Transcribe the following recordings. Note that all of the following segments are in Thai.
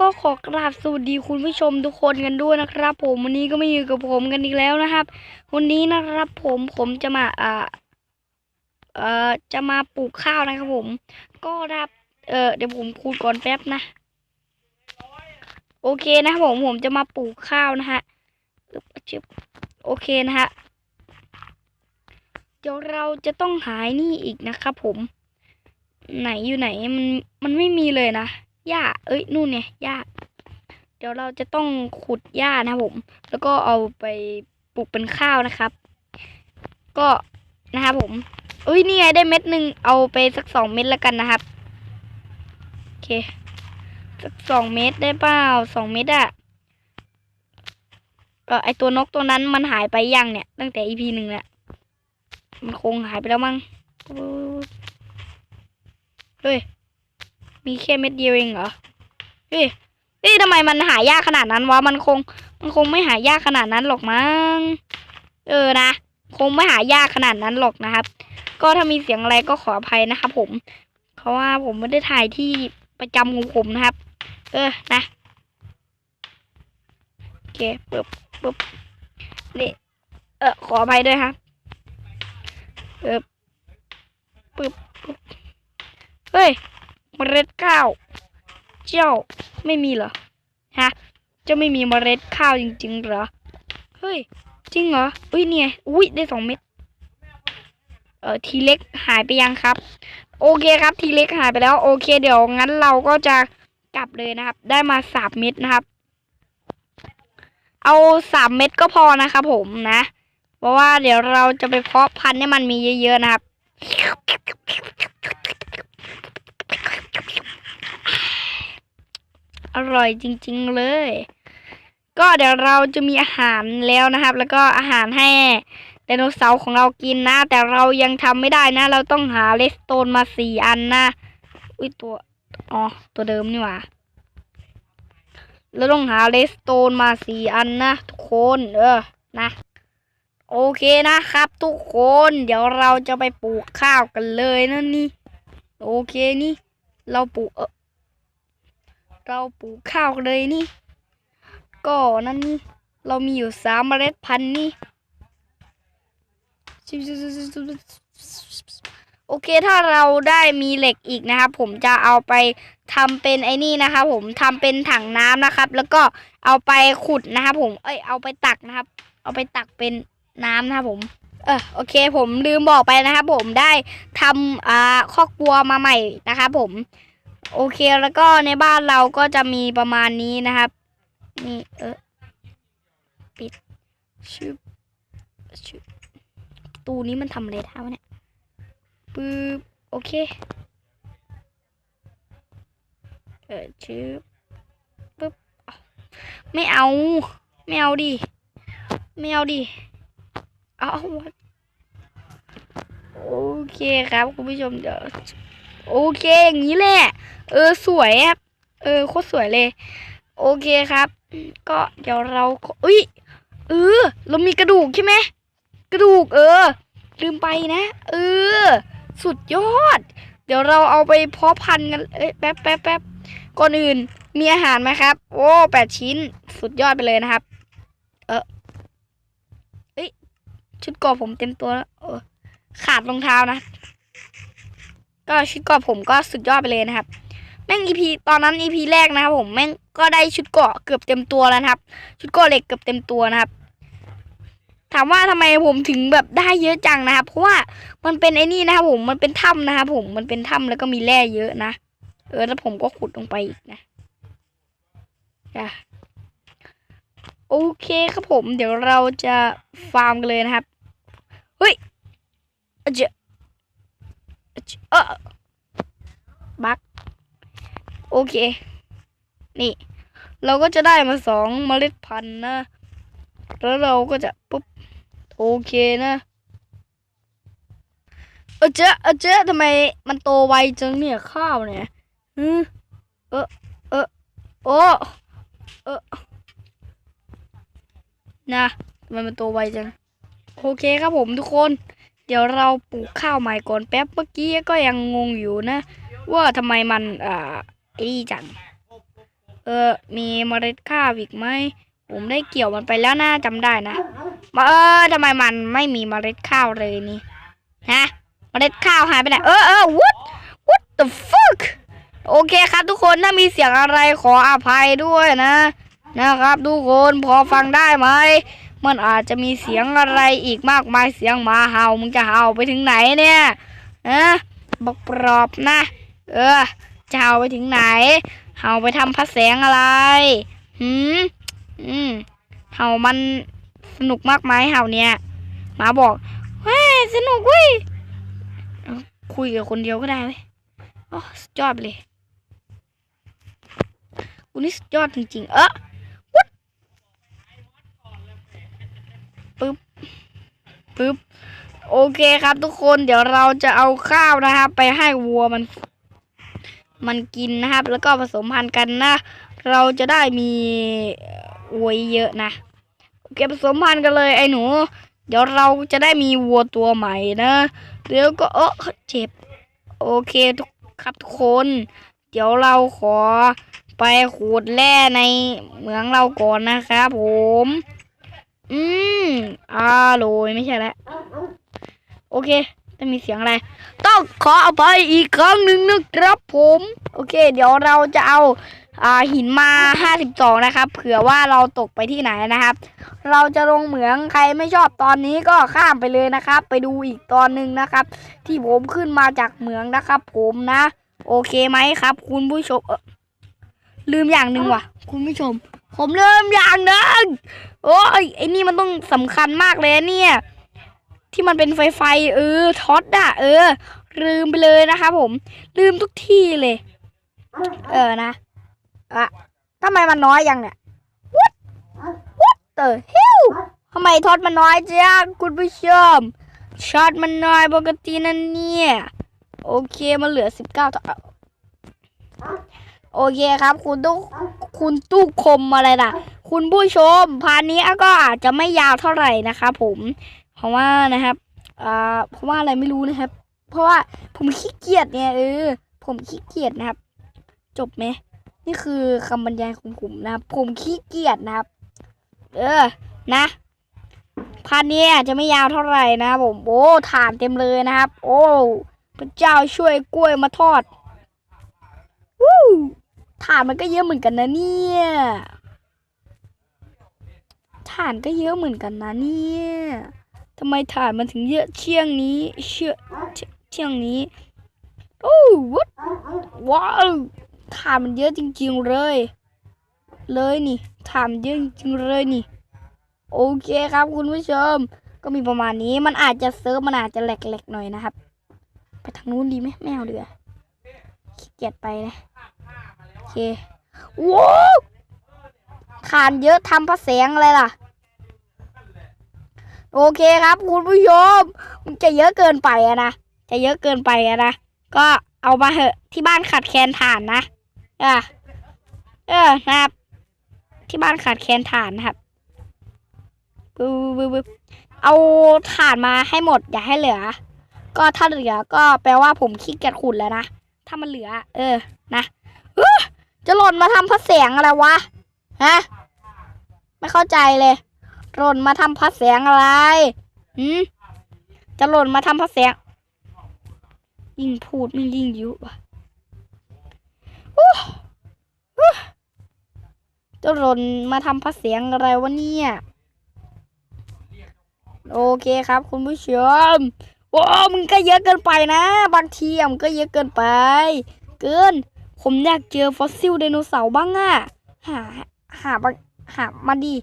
ก็ขอกราบสวัสดีคุณผู้ชมทุกคนกันด้วยนะครับ ผมวันนี้ก็มาอยู่กับผมกันอีกแล้วนะครับ วันนี้นะครับผมผมจะมาอ่าเอ่อจะมาปลูกข้าวนะครับผม ก็นะครับเออเดี๋ยวผมพูดก่อนแป๊บนะ โอเคนะครับผมผมจะมาปลูกข้าวนะฮะโอเคนะฮะเดี๋ยวเราจะต้องหายนี่อีกนะครับผม ไหนอยู่ไหนมันมันไม่มีเลยนะ หญ้า เอ้ย นู่นเนี่ยหญ้า เดี๋ยวเราจะต้องขุดหญ้านะผม แล้วก็เอาไปปลูกเป็นข้าวนะครับ ก็นะครับผมเอ้ย นี่ไงได้เม็ดหนึ่งเอาไปสักสองเม็ดแล้วกันนะครับ โอเค สักสองเม็ดได้เปล่าสองเม็ดอะเออไอตัวนกตัวนั้นมันหายไปยังเนี่ย ตั้งแต่ EP หนึ่งแหละมันคงหายไปแล้วมั้งเฮ้ย มีแค่เม็ดเดียวเองเหรอเฮ้ยเฮ้ยทำไมมันหายากขนาดนั้นวะมันคง มันคงไม่หายากขนาดนั้นหรอกมั้งเออนะคงไม่หายากขนาดนั้นหรอกนะครับ ก็ถ้ามีเสียงอะไรก็ขออภัยนะครับผม เพราะว่าผมไม่ได้ถ่ายที่ประจำของผมนะครับ เออนะโอเคปึ๊บปึ๊บนี่เออขออภัยด้วยครับเออปึ๊บปึ๊บเฮ้ย เมล็ดข้าว เจ้าไม่มีเหรอ ฮะ เจ้าไม่มีเมล็ดข้าวจริง ๆ เหรอ เฮ้ย จริงเหรอ อุ้ยเนี่ยอุ้ยได้สองเม็ด เออทีเล็กหายไปยังครับ โอเคครับ ทีเล็กหายไปแล้ว โอเค เดี๋ยวงั้นเราก็จะกลับเลยนะครับ ได้มาสามเม็ดนะครับ เอาสามเม็ดก็พอนะครับผมนะ เพราะว่าเดี๋ยวเราจะไปเพาะพันธุ์ให้มันมีเยอะๆนะครับ อร่อยจริง ๆ เลย ก็เดี๋ยวเราจะมีอาหารแล้วนะครับ แล้วก็อาหารให้ไดโนเสาร์ของเรากินนะ แต่เรายังทำไม่ได้นะ เราต้องหาเลสโตนมาสี่อันนะอุ้ยตัวอ๋อตัวเดิมนี่หว่าเราต้องหาเลสโตนมาสี่อันนะทุกคนเออนะโอเคนะครับ ทุกคนเดี๋ยวเราจะไปปลูกข้าวกันเลยนะนี่ โอเคนี่ เราปลูกเออ เราปลูกข้าวเลยนี่ ก็นั่นนี่ เรามีอยู่สามเมล็ดพันธุ์นี่ โอเคถ้าเราได้มีเหล็กอีกนะครับ ผมจะเอาไปทำเป็นไอ้นี่นะครับผมทำเป็นถังน้ำนะครับ แล้วก็เอาไปขุดนะครับผม เอ้ยเอาไปตักนะครับ เอาไปตักเป็นน้ำนะครับผมเออโอเคผมลืมบอกไปนะครับผมได้ทำอ่าคอกบัวมาใหม่นะครับผม โอเคแล้วก็ในบ้านเราก็จะมีประมาณนี้นะครับ นี่เออปิดชืบชืบตูนี้มันทำอะไรได้วะเนี่ยปึ๊บโอเคเออชืบปึ๊บไม่เอา ไม่เอาดิไม่เอาดิเอาวะโอเคครับคุณผู้ชมเดี๋ยวโอเคอย่างนี้แหละ เออสวยครับ เออโคตรสวยเลย โอเคครับ ก็เดี๋ยวเราอุ้ยเออเรามีกระดูกใช่ไหมกระดูก เออ ลืมไปนะ เออ สุดยอด เดี๋ยวเราเอาไปเพาะพันธุ์กันเอ้ยแป๊บแป๊บแป๊บก่อนอื่นมีอาหารไหมครับ โอ้แปดชิ้น สุดยอดไปเลยนะครับ เออเอ้ยชุดกราะผมเต็มตัวแล้วเออขาดรองเท้านะ ก็ชุดเกราะผมก็สุดยอดไปเลยนะครับ แม่ง EP ตอนนั้น EP แรกนะครับผมแม่งก็ได้ชุดเกราะเกือบเต็มตัวแล้วครับ ชุดเกราะเหล็กเกือบเต็มตัวนะครับ ถามว่าทำไมผมถึงแบบได้เยอะจังนะครับ เพราะว่ามันเป็นไอ้นี่นะครับผมมันเป็นถ้ำนะครับผมมันเป็นถ้ำแล้วก็มีแร่เยอะนะเออแล้วผมก็ขุดลงไปอีกนะอะโอเคครับผม เดี๋ยวเราจะฟาร์มกันเลยนะครับ เฮ้ยเจอ เออบักโอเค นี่ เราก็จะได้มาสองเมล็ดพันธุ์นะ แล้วเราก็จะปุ๊บ โอเคนะเออเจ๊เออเจ๊ทำไมมันโตไวจังเนี่ยข้าวเนี่ยฮึเออเออโอ้เออนะทำไมมันโตไวจัง โอเคครับผมทุกคน เดี๋ยวเราปลูกข้าวใหม่ก่อนแป๊บเมื่อกี้ก็ยังงงอยู่นะ ว่าทำไมมันอ่าไอ้นี่จัง เออ มีเมล็ดข้าวอีกไหมผมได้เกี่ยวมันไปแล้วน่าจำได้นะมาเออทำไมมันไม่มีเมล็ดข้าวเลยนี่ฮะเมล็ดข้าวหายไปไหนเออเออ what what the fuck โอเคครับทุกคนถ้ามีเสียงอะไรขออภัยด้วยนะ นะครับทุกคนพอฟังได้ไหม มันอาจจะมีเสียงอะไรอีกมากมายเสียงหมาเห่ามึงจะเห่าไปถึงไหนเนี่ยอะบอกปลอบนะ เออจะเห่าไปถึงไหน เห่าไปทำพระแสงอะไรหืมอืมเห่ามันสนุกมากไหมเห่าเนี่ยหมาบอกเฮ้ยสนุกเว้ยคุยกับคนเดียวก็ได้เว้ยโอ้สุดยอดเลยกูนี่สุดยอดจริงๆ เออ ปึ๊บปึ๊บโอเคครับทุกคนเดี๋ยวเราจะเอาข้าวนะครับ ไปให้วัวมัน มันกินนะครับ แล้วก็ผสมพันธุ์กันนะ เราจะได้มีวัวเยอะนะโอเคผสมพันธุ์กันเลยไอ้หนู เดี๋ยวเราจะได้มีวัวตัวใหม่นะเดี๋ยวก็เออเจ็บ โอเคทุกครับทุกคน เดี๋ยวเราขอไปขูดแร่ในเหมืองเราก่อนนะครับผม อืม อร่อยไม่ใช่แล้วโอเคจะมีเสียงอะไร ต้องขอเอาไปอีกครั้งหนึ่งนะครับผม โอเค เดี๋ยวเราจะเอาอ่าหินมาห้าสิบสองนะครับ เผื่อว่าเราตกไปที่ไหนนะครับ เราจะลงเหมืองใครไม่ชอบตอนนี้ก็ข้ามไปเลยนะครับ ไปดูอีกตอนหนึ่งนะครับ ที่ผมขึ้นมาจากเหมืองนะครับ ผมนะ โอเคไหมครับ คุณผู้ชมลืมอย่างหนึ่งว่ะ คุณผู้ชม ผมลืมอย่างหนึ่งโอ้ยไอ้นี่มันต้องสำคัญมากเลยเนี่ย ที่มันเป็นไฟไฟเออท็อตอะเออ ลืมไปเลยนะครับผม ลืมทุกที่เลย เออนะอะทำไมมันน้อยยังเนี่ย what what the hell ทำไมท็อตมันน้อยจังคุณผู้ชมช็อตมันน้อยปกตินั่นเนี่ยโอเคมันเหลือสิบเก้าต่อโอเคครับ คุณตู้ คุณตู้คมอะไรล่ะ คุณผู้ชมพานี้ก็อาจจะไม่ยาวเท่าไหร่นะครับผม เพราะว่านะครับอ่าเพราะว่าอะไรไม่รู้นะครับ เพราะว่าผมขี้เกียจเนี่ยเออผมขี้เกียจนะครับ จบไหมนี่คือคำบรรยายของผมนะครับผมขี้เกียจนะครับ เออนะพานี้อาจจะไม่ยาวเท่าไหร่นะครับผมโอ้ฐานเต็มเลยนะครับ โอ้พระเจ้าช่วยกล้วยมาทอด ฐานมันก็เยอะเหมือนกันนะเนี่ยฐานก็เยอะเหมือนกันนะเนี่ยทำไมฐานมันถึงเยอะเชียงนี้เชี่ยเชียงนี้โอ้วว้าวฐานมันเยอะจริงๆเลย เลยนี่ฐานเยอะจริงๆเลยนี่ โอเคครับคุณผู้ชม ก็มีประมาณนี้มันอาจจะเซิร์ฟมันอาจจะแหลกๆหน่อยนะครับ ไปทางนู้นดีไหมไม่เดือขี้เกียจไปนะโอ เคว้าวขานเยอะทำพระแสงอะไรล่ะ โอเคครับคุณผู้ชมมันจะเยอะเกินไปอะนะ จะเยอะเกินไปอะนะ ก็เอามาเหอะที่บ้านขาดแคลนถ่านนะเออเออนะครับ ที่บ้านขาดแคลนถ่านครับบึ๊บบึบเอาถ่านมาให้หมดอย่าให้เหลือ ก็ถ้าเหลือก็แปลว่าผมขี้เกียจขุดแล้วนะ ถ้ามันเหลือ เออ นะเออ จะหล่นมาทำพระแสงอะไรวะฮะไม่เข้าใจเลยหล่นมาทำพระแสงอะไรหืมจะหล่นมาทำพระแสง ยิ่งพูดมันยิ่งยุว่ะอู้อู้จะหล่นมาทำพระแสงอะไรวะเนี่ยโอเคครับ คุณผู้ชมโอ้มึงก็เยอะเกินไปนะ บางทีมันก็เยอะเกินไป เกิน ผมอยากเจอฟอสซิลไดโนเสาร์บ้างอะหา หาบางหามาดี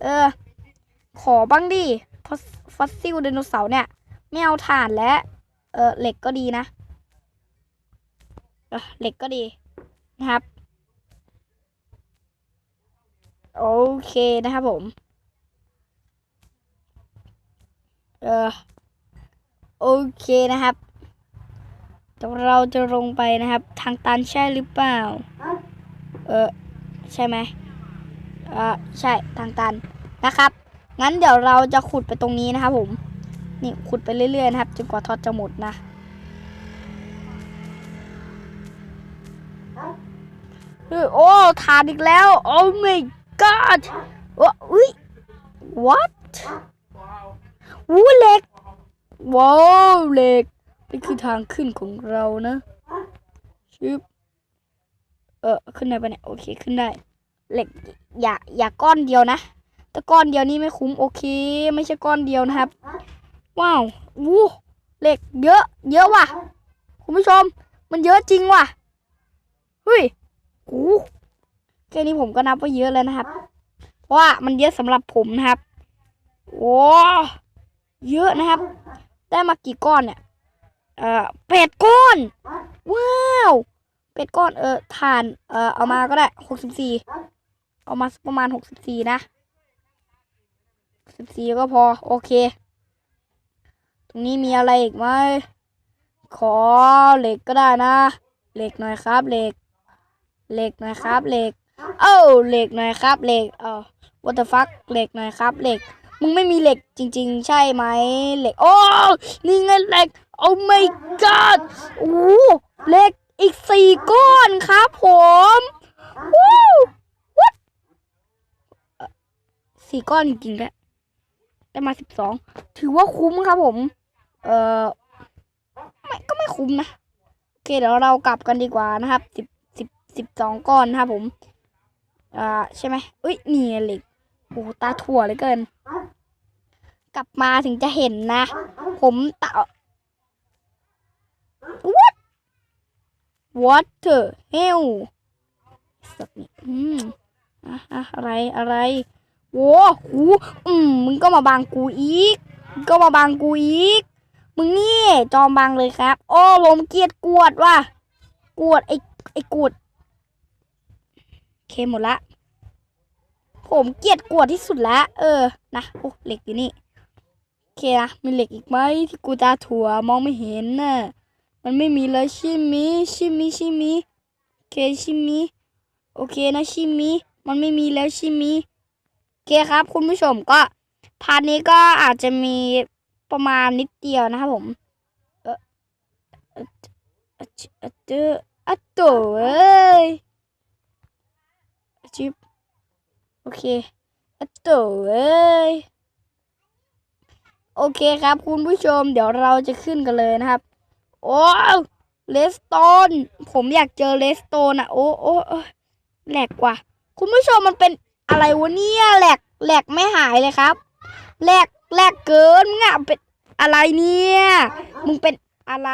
เออ ขอบ้างดิฟอสฟอสซิลไดโนเสาร์เนี่ย ไม่เอาถ่านแล้วเออเหล็กก็ดีนะเออเหล็กก็ดีนะครับ โอเคนะครับผม เออโอเคนะครับ เดี๋ยวเราจะลงไปนะครับ ทางตันใช่หรือเปล่า เออใช่ไหมเออใช่ทางตันนะครับ งั้นเดี๋ยวเราจะขุดไปตรงนี้นะครับผมนี่ขุดไปเรื่อยๆนะครับจนกว่าทอดจะหมดนะโเออโอ้ทานอีกแล้ว โอ้ my god ว้าอุ้ย what วู้เหล็กว้าวเหล็ก นี่คือทางขึ้นของเรานะชึบเออขึ้นได้ปะเนี่ยโอเคขึ้นได้ เหล็กอย่าอย่าก้อนเดียวนะแต่ก้อนเดียวนี่ไม่คุ้มโอเค ไม่ใช่ก้อนเดียวนะครับ ว้าววู้เหล็กเยอะ เยอะว่ะคุณผู้ชม มันเยอะจริงว่ะเฮ้ยโอ้แค่นี้ผมก็นับว่าเยอะแล้วนะครับ เพราะว่ามันเยอะสำหรับผมนะครับโอ้เยอะนะครับ ได้มากี่ก้อนเนี่ย เอ่อเป็ดก้อน ว้าว เป็ดก้อนเออทาน เออเอามาก็ได้หกสิบสี่เอามาประมาณหกสิบสี่นะสิบสี่ก็พอ โอเค ตรงนี้มีอะไรอีกไหมขอเหล็กก็ได้นะเหล็กหน่อยครับเหล็กเหล็กหน่อยครับเหล็กเอ้าเหล็กหน่อยครับเหล็กเออ what the fuck เหล็กหน่อยครับเหล็กมึงไม่มีเหล็กจริง ๆ ใช่ไหมเหล็กโอ้นี่ไงเหล็ก โอ้ my god โอ้เหล็กอีกสี่ก้อนครับผมวู้ what เอ่อสี่ก้อนจริงๆแล้วได้มาสิบสองถือว่าคุ้มครับผม เออไม่ก็ไม่คุ้มนะ โอเคเดี๋ยวเรากลับกันดีกว่านะครับสิบสิบสิบสองก้อนนะครับผม อ่าใช่ไหมเอ้ยนี่เหล็กโอ้ตาถั่วเลยเกิน กลับมาถึงจะเห็นนะ ผมตา what what the hell สักนี่อืมอะอะอะไรอะไรโว้โหอืมมึงก็มาบังกูอีกก็มาบังกูอีก มึงนี่จอมบังเลยครับ โอ้ผมเกลียดกวดว่ะกวดไอ้ไอ้กวดเคหมดละ ผมเกลียดกวดที่สุดละเออนะโอ้เหล็กอยู่นี่ โอเคนะมีเหล็กอีกไหมที่กูตาถั่วมองไม่เห็นน่ะ มันไม่มีเลยชิมิชิมิชิมิเคชิมิโอเคนะชิมิมันไม่มีแล้วชิมิโอเคครับ คุณผู้ชมก็พาร์ทนี้ก็อาจจะมีประมาณนิดเดียวนะครับผมเออออเออออเอออะโตเอ้ยชิบโอเคอะโตเอ้ยโอเคครับ คุณผู้ชม เดี๋ยวเราจะขึ้นกันเลยนะครับ โอ้เลสโตน ผมอยากเจอเลสโตนอะโอ้โอ้แหลกว่ะคุณผู้ชมมันเป็นอะไรวะเนี่ยแหลกแหลกไม่หายเลยครับแหลกแหลกเกินง่ะเป็นอะไรเนี่ย มึงเป็นอะไร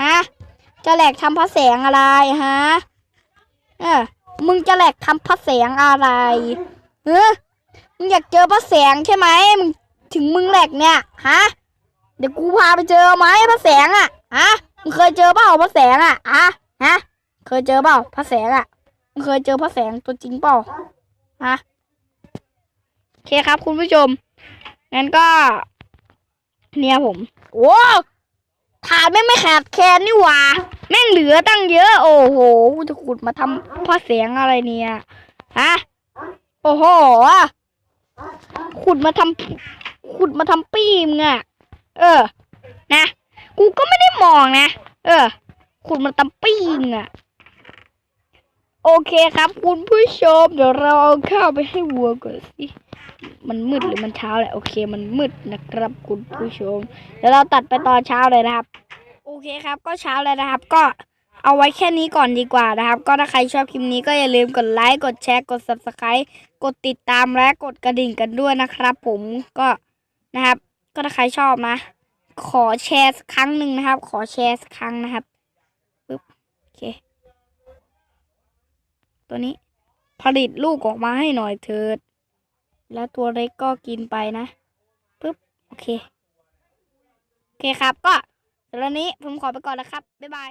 ฮะจะแหลกทำพระแสงอะไรฮะเออมึงจะแหลกทำพระแสงอะไรเออมึงอยากเจอพระแสงใช่ไหมมึงถึงมึงแหลกเนี่ยฮะ ดี๋ยวกูพาไปเจอไหมพระแสงอะฮะมึงเคยเจอเปล่าพระแสงอะฮะฮะ เคยเจอเปล่าพระแสงอะมึงเคยเจอพระแสงตัวจริงเปล่าฮะโอเคครับ คุณผู้ชมงั้นก็ เนี่ยผม โอ้ถาดแม่งไม่ขาดแคลนนี่หว่า แม่งเหลือตั้งเยอะ โอ้โหกูจะขุดมาทำพระแสงอะไรเนี่ยฮะโอ้โหขุดมาทำขุดมาทำปีมงอะ เออ นะ กูก็ไม่ได้มองนะ เออขุดมาทำปีมอะโอเคครับ คุณผู้ชม เดี๋ยวเราเอาข้าวไปให้วัวก่อนสิ มันมืดหรือมันเช้าแหละ โอเค มันมืดนะครับ คุณผู้ชม เดี๋ยวเราตัดไปตอนเช้าเลยนะครับ โอเคครับ ก็เช้าเลยนะครับ ก็เอาไว้แค่นี้ก่อนดีกว่านะครับ ก็ถ้าใครชอบคลิปนี้ก็อย่าลืมกดไลค์ กดแชร์ กด subscribe กดติดตามและกดกระดิ่งกันด้วยนะครับ ผม ก็นะครับ ก็ถ้าใครชอบนะ ขอแชร์สักครั้งหนึ่งนะครับ ขอแชร์สักครั้งนะครับปึ๊บโอเค ตัวนี้ผลิตลูกออกมาให้หน่อยเถิด แล้วตัวเล็กก็กินไปนะปึ๊บโอเค โอเคครับก็สำหรับวันนี้ผมขอไปก่อนแล้วครับ บ๊ายบาย